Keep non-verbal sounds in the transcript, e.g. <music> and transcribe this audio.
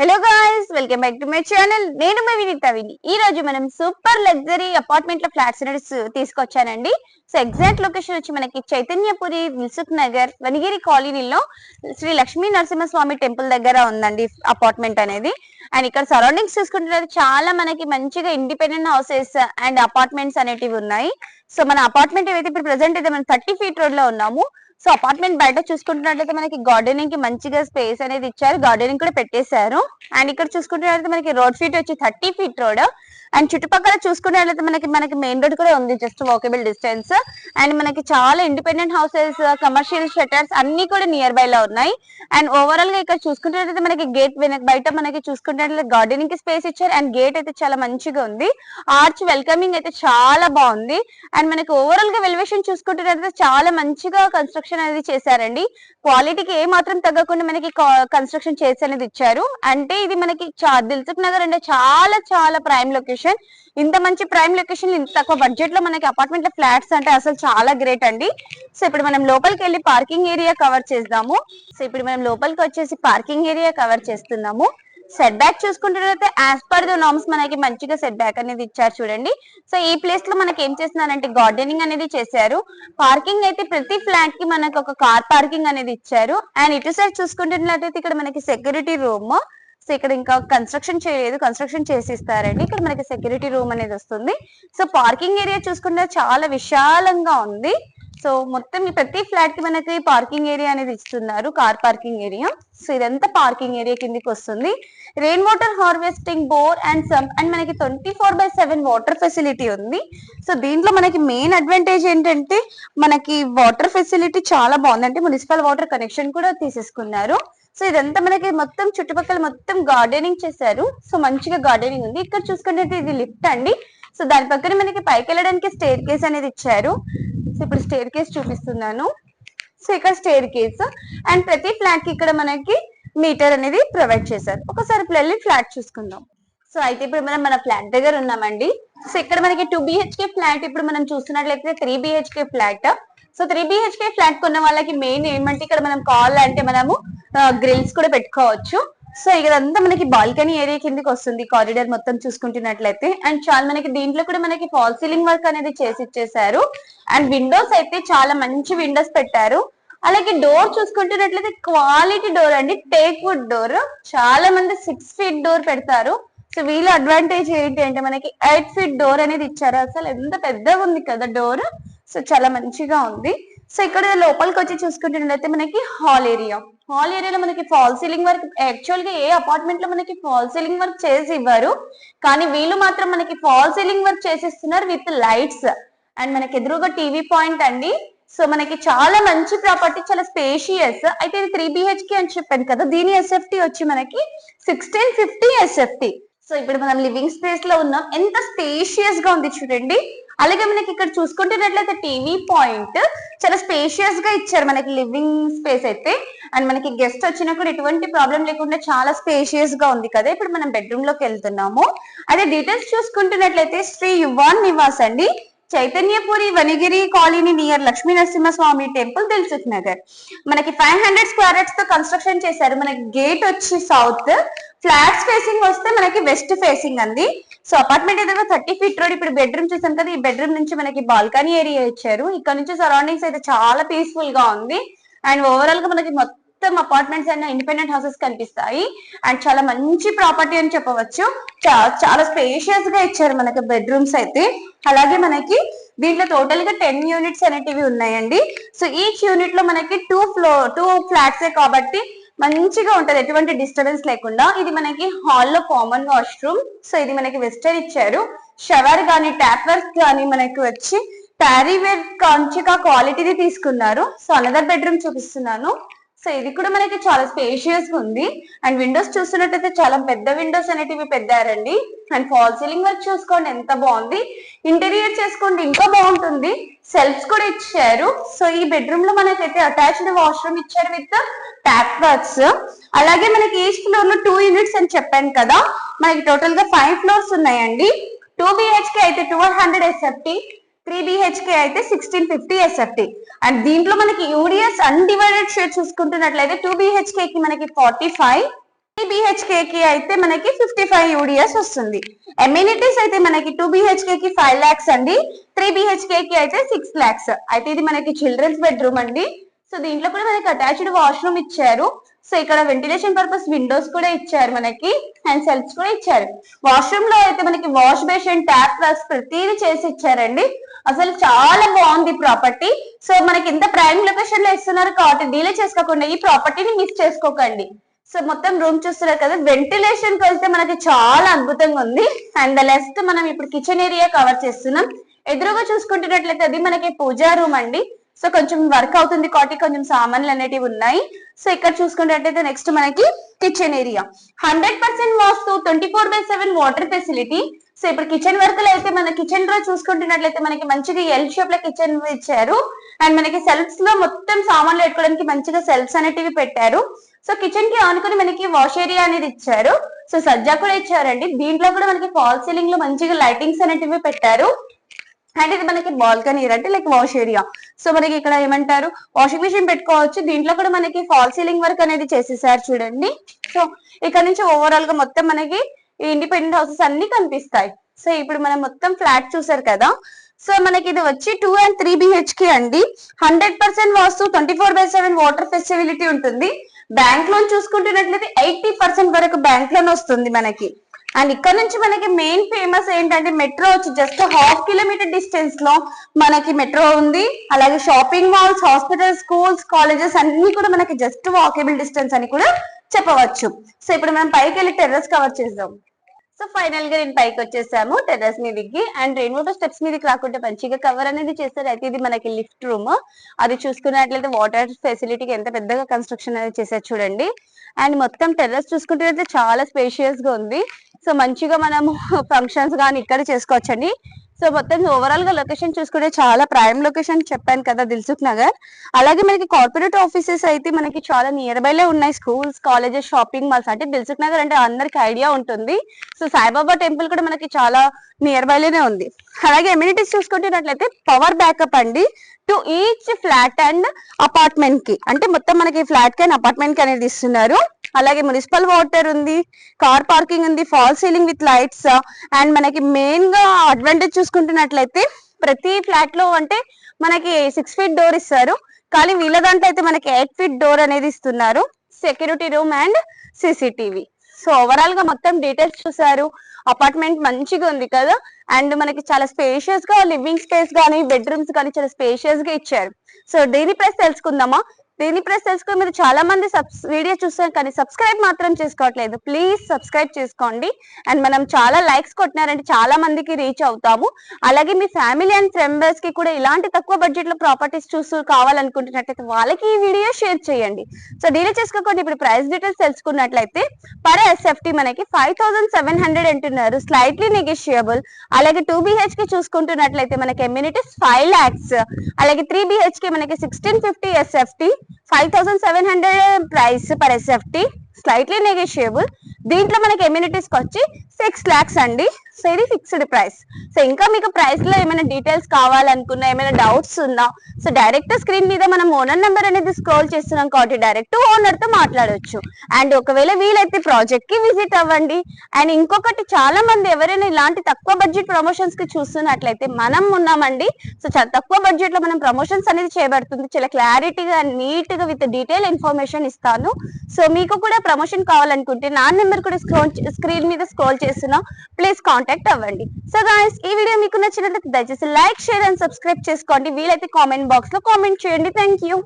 Hello guys welcome back to my channel నేను మీ వినీత విని. ఈ రోజు మనం సూపర్ లగ్జరీ అపార్ట్మెంట్లో ఫ్లాట్స్ తీసుకొచ్చానండి. సో ఎగ్జాక్ట్ లొకేషన్ వచ్చి మనకి చైతన్యపురి దిల్సుఖ్ నగర్ వనిగిరి కాలనీలో శ్రీ లక్ష్మీ నరసింహస్వామి టెంపుల్ దగ్గర ఉందండి అపార్ట్మెంట్ అనేది. అండ్ ఇక్కడ సరౌండింగ్స్ చూసుకుంటున్నది చాలా మనకి మంచిగా ఇండిపెండెంట్ హౌసెస్ అండ్ అపార్ట్మెంట్స్ అనేటివి ఉన్నాయి. సో మన అపార్ట్మెంట్ ఏవైతే ఇప్పుడు ప్రెసెంట్ అయితే మనం థర్టీ ఫీట్ రోడ్లో ఉన్నాము. సో అపార్ట్మెంట్ బయట చూసుకుంటున్నట్లయితే మనకి గార్డెనింగ్కి మంచిగా స్పేస్ అనేది ఇచ్చారు. గార్డెనింగ్ కూడా పెట్టేశారు. అండ్ ఇక్కడ చూసుకుంటున్నట్లయితే మనకి రోడ్ ఫీట్ వచ్చి థర్టీ ఫీట్ రోడ్ అండ్ చుట్టుపక్కల చూసుకున్నట్లయితే మనకి మనకి మెయిన్ రోడ్ కూడా ఉంది జస్ట్ వాకబుల్ డిస్టెన్స్ అండ్ మనకి చాలా ఇండిపెండెంట్ హౌసెస్ కమర్షియల్ షటర్స్ అన్ని కూడా నియర్ బై లో ఉన్నాయి. అండ్ ఓవరాల్గా ఇక్కడ చూసుకున్నట్లయితే మనకి గేట్ వెనక బయట మనకి చూసుకున్నట్లయితే గార్డెనింగ్కి స్పేస్ ఇచ్చారు. అండ్ గేట్ అయితే చాలా మంచిగా ఉంది. ఆర్చ్ వెల్కమింగ్ అయితే చాలా బాగుంది. అండ్ మనకి ఓవరాల్గా వెలివేషన్ చూసుకుంటున్నట్లయితే చాలా మంచిగా కన్స్ట్రక్షన్ అనేది చేశారండి. క్వాలిటీకి ఏ మాత్రం తగ్గకుండా మనకి కన్స్ట్రక్షన్ చేసి అనేది ఇచ్చారు. అంటే ఇది మనకి చా- దిల్సుఖ్ నగర్ అంటే చాలా చాలా ప్రైమ్ లొకేషన్ ఇంత మంచి ప్రైమ్ లొకేషన్ ఇంత తక్కువ బడ్జెట్లో మనకి అపార్ట్మెంట్లో ఫ్లాట్స్ అంటే అసలు చాలా గ్రేట్ అండి. సో ఇప్పుడు మనం లోపలికి వెళ్ళి పార్కింగ్ ఏరియా కవర్ చేద్దాము. సో ఇప్పుడు మనం లోపలికి వచ్చేసి పార్కింగ్ ఏరియా కవర్ చేస్తున్నాము. సెట్ బ్యాక్ చూసుకుంటున్నట్లయితే యాజ్ పర్ ద నామ్స్ మనకి మంచిగా సెట్ బ్యాక్ అనేది ఇచ్చారు చూడండి. సో ఈ ప్లేస్లో మనకి ఏం చేస్తున్నారంటే గార్డెనింగ్ అనేది చేశారు. పార్కింగ్ అయితే ప్రతి ఫ్లాట్కి మనకు ఒక కార్ పార్కింగ్ అనేది ఇచ్చారు. అండ్ ఇటు సైడ్ చూసుకుంటున్నట్లయితే ఇక్కడ మనకి సెక్యూరిటీ రూమ్ సో ఇక్కడ ఇంకా కన్స్ట్రక్షన్ చేయలేదు. కన్స్ట్రక్షన్ చేసి ఇస్తారండి ఇక్కడ మనకి సెక్యూరిటీ రూమ్ అనేది వస్తుంది. సో పార్కింగ్ ఏరియా చూసుకుంటే చాలా విశాలంగా ఉంది. సో మొత్తం ఈ ప్రతి ఫ్లాట్కి మనకి పార్కింగ్ ఏరియా అనేది ఇస్తున్నారు. కార్ పార్కింగ్ ఏరియా సో ఇదంతా పార్కింగ్ ఏరియా కిందకి వస్తుంది. Rain water harvesting bore and sump and మనకి twenty four by seven water facility ఉంది. సో దీంట్లో మనకి మెయిన్ అడ్వాంటేజ్ ఏంటంటే మనకి వాటర్ ఫెసిలిటీ చాలా బాగుంది అంటే మున్సిపల్ వాటర్ కనెక్షన్ కూడా తీసేసుకున్నారు. సో ఇదంతా మనకి మొత్తం చుట్టుపక్కల మొత్తం గార్డెనింగ్ చేశారు. సో మంచిగా గార్డెనింగ్ ఉంది. ఇక్కడ చూసుకుంటే ఇది లిఫ్ట్ అండి. సో దాని పక్కన మనకి పైకి వెళ్ళడానికి స్టేర్ కేస్ అనేది ఇచ్చారు. సో ఇప్పుడు స్టేర్ కేస్ చూపిస్తున్నాను. సో ఇక్కడ స్టేర్ కేస్ అండ్ ప్రతి ఫ్లాట్కి ఇక్కడ మనకి మీటర్ అనేది ప్రొవైడ్ చేశారు. ఒకసారి ఇప్పుడు వెళ్ళి ఫ్లాట్ చూసుకుందాం. సో అయితే ఇప్పుడు మనం మన ఫ్లాట్ దగ్గర ఉన్నామండి. సో ఇక్కడ మనకి టూ బిహెచ్కే ఫ్లాట్ ఇప్పుడు మనం చూస్తున్నట్లయితే three BHK flat so three BHK flat కొన్న వాళ్ళకి మెయిన్ ఏమంటే ఇక్కడ మనం కాల్ అంటే మనము గ్రిల్స్ కూడా పెట్టుకోవచ్చు. సో ఇదంతా మనకి బాల్కనీ ఏరియా కిందకి వస్తుంది కారిడార్ మొత్తం చూసుకుంటున్నట్లయితే. అండ్ చాలా మనకి దీంట్లో కూడా మనకి ఫాల్ సీలింగ్ వర్క్ అనేది చేసి ఇచ్చేసారు అండ్ విండోస్ అయితే చాలా మంచి విండోస్ పెట్టారు. అలాగే డోర్ చూసుకుంటున్నట్లయితే క్వాలిటీ డోర్ అండి. టేక్ వుడ్ డోర్ చాలా మంది సిక్స్ ఫీట్ డోర్ పెడతారు. సో వీళ్ళ అడ్వాంటేజ్ ఏంటి అంటే మనకి ఎయిట్ ఫీట్ డోర్ అనేది ఇచ్చారు. అసలు ఎంత పెద్దగా ఉంది కదా డోర్ సో చాలా మంచిగా ఉంది. సో ఇక్కడ లోపలికి వచ్చి చూసుకుంటున్నట్లయితే మనకి హాల్ ఏరియా. హాల్ ఏరియాలో మనకి ఫాల్ సీలింగ్ వర్క్ యాక్చువల్గా ఏ అపార్ట్మెంట్లో మనకి ఫాల్ సీలింగ్ వర్క్ చేసి ఇవ్వరు. కానీ వీళ్ళు మాత్రం మనకి ఫాల్ సీలింగ్ వర్క్ చేసిస్తున్నారు విత్ లైట్స్. అండ్ మనకి ఎదురుగా టీవీ పాయింట్ అండి. సో మనకి చాలా మంచి ప్రాపర్టీ చాలా స్పేషియస్. అయితే ఇది త్రీ బిహెచ్కే అని చెప్పాను కదా దీని ఎస్ఎఫ్టీ వచ్చి మనకి సిక్స్టీన్ ఫిఫ్టీ ఎస్ఎఫ్టీ. సో ఇప్పుడు మనం లివింగ్ స్పేస్లో ఉన్నాం. ఎంత స్పేషియస్గా ఉంది చూడండి. అలాగే మనకి ఇక్కడ చూసుకుంటున్నట్లయితే టీవీ పాయింట్ చాలా స్పేషియస్గా ఇచ్చారు. మనకి లివింగ్ స్పేస్ అయితే. అండ్ మనకి గెస్ట్ వచ్చినా కూడా ఎటువంటి ప్రాబ్లం లేకుండా చాలా స్పేషియస్గా ఉంది కదా. ఇప్పుడు మనం బెడ్రూమ్లోకి వెళ్తున్నాము. అదే డీటెయిల్స్ చూసుకుంటున్నట్లయితే శ్రీ యువాన్ నివాస్ అండి. Chaitanyapuri Vanigiri colony near Lakshmi Narasimhaswamy temple Dilsukh Nagar. మనకి ఫైవ్ హండ్రెడ్ స్క్వేర్తో కన్స్ట్రక్షన్ చేశారు. మనకి గేట్ వచ్చి సౌత్ ఫ్లాట్స్ ఫేసింగ్ వస్తే మనకి వెస్ట్ ఫేసింగ్ అంది సో అపార్ట్మెంట్ ఎదురుగా థర్టీ ఫీట్ రోడ్ ఇప్పుడు బెడ్రూమ్ చూసాం కదా ఈ బెడ్రూమ్ నుంచి మనకి బాల్కనీ ఏరియా ఇచ్చారు. ఇక్కడ నుంచి సరౌండింగ్స్ అయితే చాలా పీస్ఫుల్గా ఉంది. అండ్ ఓవరాల్గా మనకి మొత్తం అపార్ట్మెంట్స్ అయినా ఇండిపెండెంట్ హౌసెస్ కనిపిస్తాయి. అండ్ చాలా మంచి ప్రాపర్టీ అని చెప్పవచ్చు. చా- చాలా స్పేషియస్గా ఇచ్చారు మనకి బెడ్రూమ్స్ అయితే. అలాగే మనకి దీంట్లో టోటల్గా టెన్ యూనిట్స్ అనేటివి ఉన్నాయండి. సో ఈచ్ యూనిట్లో మనకి టూ ఫ్లోర్ టూ ఫ్లాట్సే కాబట్టి మంచిగా ఉంటది. ఎటువంటి డిస్టర్బెన్స్ లేకుండా. ఇది మనకి హాల్లో కామన్ వాష్రూమ్ సో ఇది మనకి వెస్టర్ ఇచ్చారు. షవర్ కానీ ట్యాప్ వర్క్ కానీ మనకి వచ్చి ప్యారీవేర్ కాంచిక క్వాలిటీది తీసుకున్నారు. సో అనదర్ బెడ్రూమ్ చూపిస్తున్నాను. సో ఇది కూడా మనకి చాలా స్పేషియస్గా ఉంది. అండ్ విండోస్ చూస్తున్నట్టయితే చాలా పెద్ద విండోస్ అనేటివి పెద్దారండి అండ్ ఫాల్ సీలింగ్ వర్క్ చూసుకోండి ఎంత బాగుంది. ఇంటీరియర్ చేసుకోండి ఇంకా బాగుంటుంది. సెల్ఫ్స్ కూడా ఇచ్చారు. సో ఈ బెడ్రూమ్లో మనకైతే అటాచ్డ్ వాష్రూమ్ ఇచ్చారు విత్ ట్యాప్ వర్క్స్ అలాగే మనకి ఈస్ట్ ఫ్లోర్లో టూ యూనిట్స్ అని చెప్పాను కదా. మనకి టోటల్గా ఫైవ్ ఫ్లోర్స్ ఉన్నాయండి. టూ బిహెచ్కే అయితే twelve hundred SFT three BHK అయితే సిక్స్టీన్ ఫిఫ్టీ ఎస్ఎఫ్టీ అండ్ దీంట్లో మనకి యూడిఎస్ అన్డివైడెడ్ షేర్ చూసుకుంటున్నట్లయితే టూ బిహెచ్కే కి మనకి ఫార్టీ ఫైవ్ త్రీ బిహెచ్కే కి అయితే మనకి ఫిఫ్టీ ఫైవ్ యూడిఎస్ వస్తుంది. ఎమ్యూనిటీస్ అయితే మనకి టూ బిహెచ్కే కి ఫైవ్ లాక్స్ అండి. త్రీ బిహెచ్కే కి అయితే సిక్స్ లాక్స్ అయితే ఇది మనకి చిల్డ్రన్స్ బెడ్రూమ్ అండి. సో దీంట్లో కూడా మనకి అటాచ్డ్ వాష్రూమ్ ఇచ్చారు. సో ఇక్కడ వెంటిలేషన్ పర్పస్ విండోస్ కూడా ఇచ్చారు మనకి అండ్ సెల్స్ కూడా ఇచ్చారు. వాష్రూమ్లో అయితే మనకి వాష్ బేసిన్ ట్యాప్ ప్లస్ ప్రతిదీ చేసి ఇచ్చారండి. అసలు చాలా బాగుంది ప్రాపర్టీ సో మనకి ఇంత ప్రైమ్ లొకేషన్లో ఇస్తున్నారు కాబట్టి డీలే చేసుకోకుండా ఈ ప్రాపర్టీని మిస్ చేసుకోకండి. సో మొత్తం రూమ్ చూస్తున్నారు కదా వెంటిలేషన్కి వెళ్తే మనకి చాలా అద్భుతంగా ఉంది. అండ్ లెస్ట్ మనం ఇప్పుడు కిచెన్ ఏరియా కవర్ చేస్తున్నాం. ఎదురుగా చూసుకుంటున్నట్లయితే అది మనకి పూజా రూమ్ అండి. సో కొంచెం వర్క్ అవుతుంది కాబట్టి కొంచెం సామాన్లు అనేటివి ఉన్నాయి. సో ఇక్కడ చూసుకున్నట్టయితే నెక్స్ట్ మనకి kitchen area hundred percent vastu twenty four by seven water facility so ఇప్పుడు కిచెన్ వర్క్లో అయితే మన కిచెన్లో చూసుకుంటున్నట్లయితే మనకి మంచిగా ఎల్ షేప్లో కిచెన్ ఇచ్చారు. అండ్ మనకి సెల్ఫ్స్లో మొత్తం సామాన్లు పెట్టుకోవడానికి మంచిగా సెల్ఫ్స్ అనేటివి పెట్టారు. సో కిచెన్కి ఆనుకుని మనకి వాష్ ఏరియా అనేది ఇచ్చారు. సో సజ్జా కూడా ఇచ్చారండి. దీంట్లో కూడా మనకి ఫాల్ సీలింగ్లో మంచిగా లైటింగ్స్ అనేటివి పెట్టారు. అండ్ ఇది మనకి బాల్కనీ అంటే లైక్ వాష్ ఏరియా సో మనకి ఇక్కడ ఏమంటారు? వాషింగ్ మిషన్ పెట్టుకోవచ్చు. దీంట్లో కూడా మనకి ఫాల్ సీలింగ్ వర్క్ అనేది చేసేసారు చూడండి. సో ఇక్కడ నుంచి ఓవరాల్గా మొత్తం మనకి ఇండిపెండెంట్ హౌసెస్ అన్ని కనిపిస్తాయి. సో ఇప్పుడు మనం మొత్తం ఫ్లాట్ చూసారు కదా. సో మనకి ఇది వచ్చి టూ అండ్ త్రీ బిహెచ్కే అండి. Hundred percent vastu twenty four by seven water feasibility ఉంటుంది. బ్యాంక్ లోన్ చూసుకుంటున్నట్లయితే ఎయిటీ పర్సెంట్ వరకు బ్యాంక్ లోన్ వస్తుంది మనకి. అండ్ ఇక్కడ నుంచి మనకి మెయిన్ ఫేమస్ ఏంటంటే మెట్రో వచ్చి జస్ట్ హాఫ్ కిలోమీటర్ డిస్టెన్స్లో మనకి మెట్రో ఉంది. అలాగే shopping malls hospital schools colleges అన్ని కూడా మనకి జస్ట్ వాకేబుల్ డిస్టెన్స్ అని కూడా చెప్పవచ్చు. సో ఇప్పుడు మనం పైకి వెళ్ళి టెర్రస్ కవర్ చేద్దాం. సో ఫైనల్గా నేను పైకి వచ్చేసాము. టెర్రస్ మీదకి అండ్ రెయిన్ వాటర్ స్టెప్స్ మీదకి రాకుండా మంచిగా కవర్ అనేది చేస్తారు. అయితే ఇది మనకి లిఫ్ట్ రూమ్ అది చూసుకున్నట్లయితే వాటర్ ఫెసిలిటీకి ఎంత పెద్దగా కన్స్ట్రక్షన్ అనేది చేశారు చూడండి. అండ్ మొత్తం టెర్రస్ చూసుకుంటే చాలా స్పేషియస్గా ఉంది. సో మంచిగా మనము <laughs> ఫంక్షన్స్ కానీ ఇక్కడ చేసుకోవచ్చండి. సో మొత్తం ఓవరాల్గా లొకేషన్ చూసుకుంటే చాలా ప్రైమ్ లొకేషన్ చెప్పాను కదా దిల్సుఖ్ నగర్. అలాగే మనకి కార్పొరేట్ ఆఫీసెస్ అయితే మనకి చాలా నియర్ బై లో ఉన్నాయి. స్కూల్స్ కాలేజెస్ షాపింగ్ మాల్స్ అంటే దిల్సుఖ్ నగర్ అంటే అందరికి ఐడియా ఉంటుంది. సో సాయిబాబా టెంపుల్ కూడా మనకి చాలా నియర్ బై లోనే ఉంది. అలాగే ఎమ్యూనిటీస్ చూసుకుంటున్నట్లయితే పవర్ బ్యాకప్ అండి. టు ఈచ్ ఫ్లాట్ అండ్ అపార్ట్మెంట్కి. అంటే మొత్తం మనకి ఫ్లాట్కి అండ్ అపార్ట్మెంట్కి అనేది ఇస్తున్నారు. అలాగే మున్సిపల్ వాటర్ ఉంది కార్ పార్కింగ్ ఉంది fall ceiling with lights and మనకి మెయిన్గా అడ్వాంటేజ్ చూసుకుంటున్నట్లయితే ప్రతి ఫ్లాట్లో అంటే మనకి సిక్స్ ఫీట్ డోర్ ఇస్తారు. కానీ వీళ్ళ దాంట్లో అయితే మనకి ఎయిట్ ఫీట్ డోర్ అనేది ఇస్తున్నారు. Security room and CCTV so ఓవరాల్గా మొత్తం డీటెయిల్స్ చూసారు. అపార్ట్మెంట్ మంచిగా ఉంది కదా? అండ్ మనకి చాలా స్పేషియస్గా లివింగ్ స్పేస్ కానీ బెడ్రూమ్స్ కానీ చాలా స్పేషియస్గా ఇచ్చారు. సో దీని ప్రైస్ తెలుసుకుందామా? దీని ప్రైస్ తెలుసుకుని మీరు చాలా మంది వీడియో చూస్తారు కానీ సబ్స్క్రైబ్ మాత్రం చేసుకోవట్లేదు. ప్లీజ్ సబ్స్క్రైబ్ చేసుకోండి. అండ్ మనం చాలా లైక్స్ కొట్టినారంటే చాలా మందికి రీచ్ అవుతాము. అలాగే మీ ఫ్యామిలీ అండ్ మెంబర్స్కి కూడా ఇలాంటి తక్కువ బడ్జెట్లో ప్రాపర్టీస్ చూస్తూ కావాలనుకుంటున్నట్లయితే వాళ్ళకి ఈ వీడియో షేర్ చేయండి. సో డీలే చేసుకోకుండా. ఇప్పుడు ప్రైస్ డీటెయిల్స్ తెలుసుకున్నట్లయితే పర్ ఎస్ఎఫ్టీ మనకి ఫైవ్ థౌసండ్ సెవెన్ హండ్రెడ్ అంటున్నారు. స్లైట్లీ నెగోషియబుల్ అలాగే టూ బిహెచ్కే చూసుకుంటున్నట్లయితే మనకి ఎమ్యూనిటీస్ ఫైవ్ లాక్స్ అలాగే త్రీ బిహెచ్కే మనకి sixteen fifty SFT five thousand seven hundred price per SFT slightly negotiable దీంట్లో మనకి ఎమ్యూనిటీస్కి వచ్చి సిక్స్ లాక్స్ అండి. సో ఇది ఫిక్స్డ్ ప్రైస్ సో ఇంకా మీకు ప్రైస్లో ఏమైనా డీటెయిల్స్ కావాలనుకున్నా ఏమైనా డౌట్స్ ఉందా సో డైరెక్ట్ స్క్రీన్ మీద మనం ఓనర్ నెంబర్ అనేది స్క్రోల్ చేస్తున్నాం కాబట్టి డైరెక్ట్ ఓనర్తో మాట్లాడొచ్చు. అండ్ ఒకవేళ వీలైతే ప్రాజెక్ట్కి విజిట్ అవ్వండి. అండ్ ఇంకొకటి చాలా మంది ఎవరైనా ఇలాంటి తక్కువ బడ్జెట్ ప్రమోషన్స్కి చూస్తున్నట్లయితే మనం ఉన్నామండి. సో చాలా తక్కువ బడ్జెట్లో మనం ప్రమోషన్స్ అనేది చేయబడుతుంది. చాలా క్లారిటీగా నీట్గా విత్ డీటెయిల్ ఇన్ఫర్మేషన్ ఇస్తాను. సో మీకు కూడా ప్రమోషన్ కావాలనుకుంటే నా నెంబర్ కూడా స్క్రోల్ స్క్రీన్ మీద స్క్రోల్ చేస్తున్నా ప్లీజ్ కాంటాక్ట్ అవ్వండి. సో గాయస్ ఈ వీడియో మీకు నచ్చినట్లయితే దయచేసి లైక్ షేర్ అండ్ సబ్స్క్రైబ్ చేసుకోండి. వీలైతే కామెంట్ బాక్స్లో కామెంట్ చేయండి. Thank you